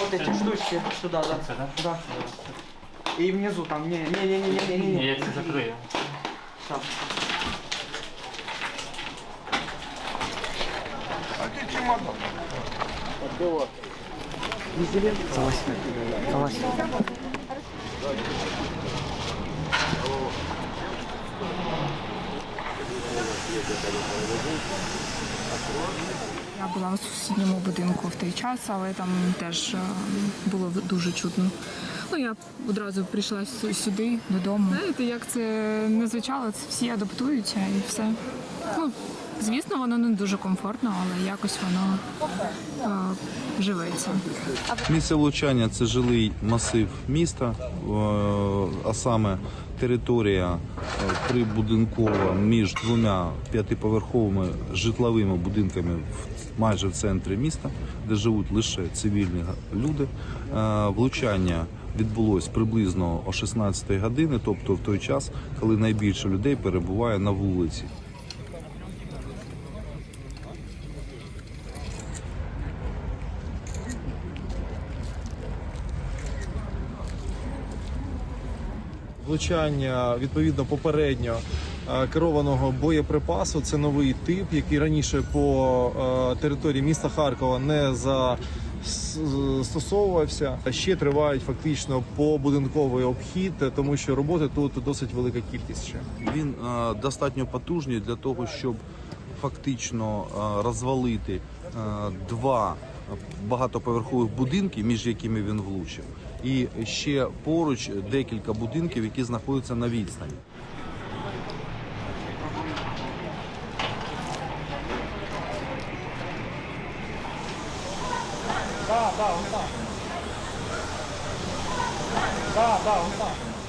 Вот эти штучки сюда, да. Да? Да. И внизу там, не, не, не, не, не, не, не. Я це закрию. Всё. Залазь. Залазь. Я була у сусідньому будинку в той час, але там теж е, було дуже чутно. Ну, я одразу прийшла сюди, додому. Знаєте, як це не звучало, це всі адаптуються і все. Ну, звісно, воно не дуже комфортно, але якось воно е, живеться. Місце влучання це жилий масив міста, е, а саме територія прибудинкова між двома п'ятиповерховими житловими будинками в- майже в центрі міста, де живуть лише цивільні люди. Е, Влучання відбулось приблизно о 16 години, тобто в той час, коли найбільше людей перебуває на вулиці. Влучання відповідно попередньо е, керованого боєприпасу. Це новий тип, який раніше по е, території міста Харкова не застосовувався. Ще тривають фактично побудинковий обхід, тому що роботи тут досить велика кількість ще. Він е, достатньо потужний для того, щоб фактично е, розвалити е, два багатоповерхових будинки, між якими він влучив, і ще поруч декілька будинків, які знаходяться на відстані. Да, да, он так. Да, да, он так.